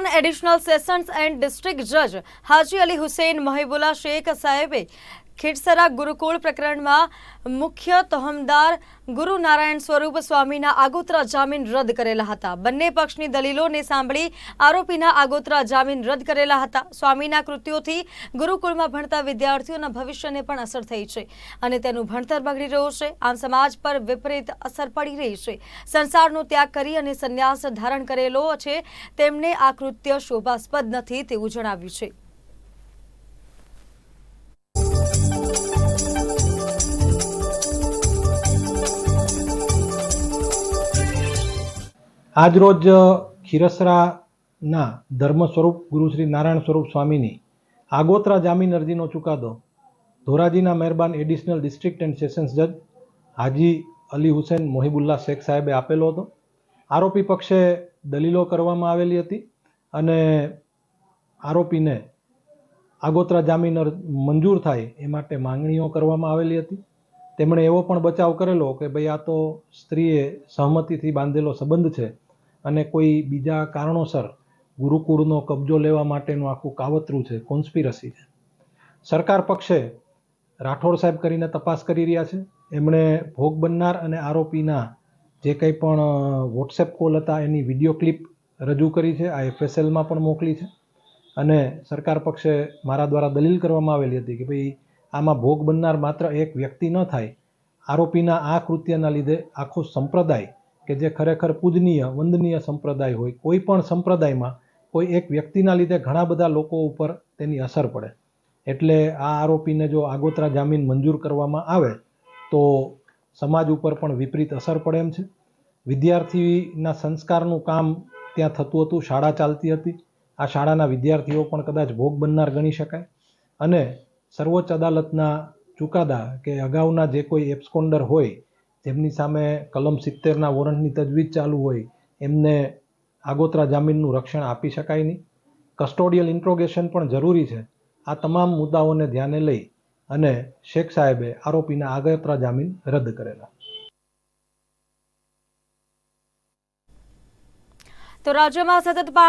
મહેરબાન additional sessions and district જજ હાજી અલી હુસૈન મહિબુલ્લા શેખ સાહેબે ખીડસરા ગુરુકુળ પ્રકરણમાં મુખ્ય તહમદાર ગુરુ નારાયણ સ્વરૂપ સ્વામીના આગોતરા જામીન રદ કરેલા હતા. બંને પક્ષની દલીલોને સાંભળી આરોપીના આગોતરા જામીન રદ કરેલા હતા. સ્વામીના કૃત્યોથી ગુરુકુળમાં ભણતા વિદ્યાર્થીઓના ભવિષ્યને પણ અસર થઈ છે અને તેનું ભણતર બગડી રહ્યું છે. આમ સમાજ પર વિપરીત અસર પડી રહી છે. સંસારનો ત્યાગ કરી અને સંન્યાસ ધારણ કરેલો છે. તેમને આ કૃત્ય શોભાસ્પદ નથી તેવું જણાવ્યું છે. આજરોજ ખીરસરાના ધર્મ સ્વરૂપ ગુરુ શ્રી નારાયણ સ્વરૂપ સ્વામીની આગોતરા જામીન અરજીનો ચુકાદો ધોરાજીના મહેરબાન એડિશનલ ડિસ્ટ્રિક્ટ એન્ડ સેશન્સ જજ હાજી અલી હુસેન મોહિબુલ્લા શેખ સાહેબે આપેલો હતો. આરોપી પક્ષે દલીલો કરવામાં આવેલી હતી અને આરોપીને આગોતરા જામીન મંજૂર થાય એ માટે માંગણીઓ કરવામાં આવેલી હતી. તેમણે એવો પણ બચાવ કરેલો કે ભાઈ આ તો સ્ત્રીએ સહમતિથી બાંધેલો સંબંધ છે. અને કોઈ બીજા કારણોસર ગુરુકુળનો કબજો લેવા માટેનું આખું કાવતરું છે કોન્સ્પિરસી છે. સરકાર પક્ષે રાઠોડ સાહેબ કરીને તપાસ કરી રહ્યા છે. એમણે ભોગ બનનાર અને આરોપીના જે કંઈ પણ વોટ્સએપ કોલ હતા, એની વીડિયો ક્લિપ રજૂ કરી છે, આ એફએસએલમાં પણ મોકલી છે. અને સરકાર પક્ષે મારા દ્વારા દલીલ કરવામાં આવેલી હતી કે ભાઈ, આમાં ભોગ બનનાર માત્ર એક વ્યક્તિ ન થાય. આરોપીના આ કૃત્યના લીધે આખો સંપ્રદાય કે જે ખરેખર પૂજનીય, વંદનીય સંપ્રદાય હોય, કોઈ પણ સંપ્રદાયમાં કોઈ એક વ્યક્તિના લીધે ઘણા બધા લોકો ઉપર તેની અસર પડે. એટલે આ આરોપીને જો આગોતરા જામીન મંજૂર કરવામાં આવે, તો સમાજ ઉપર પણ વિપરીત અસર પડે એમ છે. વિદ્યાર્થીના સંસ્કારનું કામ ત્યાં થતું હતું, શાળા ચાલતી હતી. આ શાળાના વિદ્યાર્થીઓ પણ કદાચ ભોગ બનનાર ગણી શકાય. અને સર્વોચ્ચ અદાલતના ચુકાદા કે અગાઉના જે કોઈ એબ્સકોન્ડર હોય જેમની સામે કલમ સિત્તેરના વોરંટની તજવીજ ચાલુ હોય, એમને આગોતરા જામીનનું રક્ષણ આપી શકાય નહીં. કસ્ટોડિયલ ઇન્ટ્રોગેશન પણ જરૂરી છે. આ તમામ મુદ્દાઓને ધ્યાને લઈ અને શેખ સાહેબે આરોપીના આગોતરા જામીન રદ કરેલા. તો રાજ્યમાં સતત પાંચ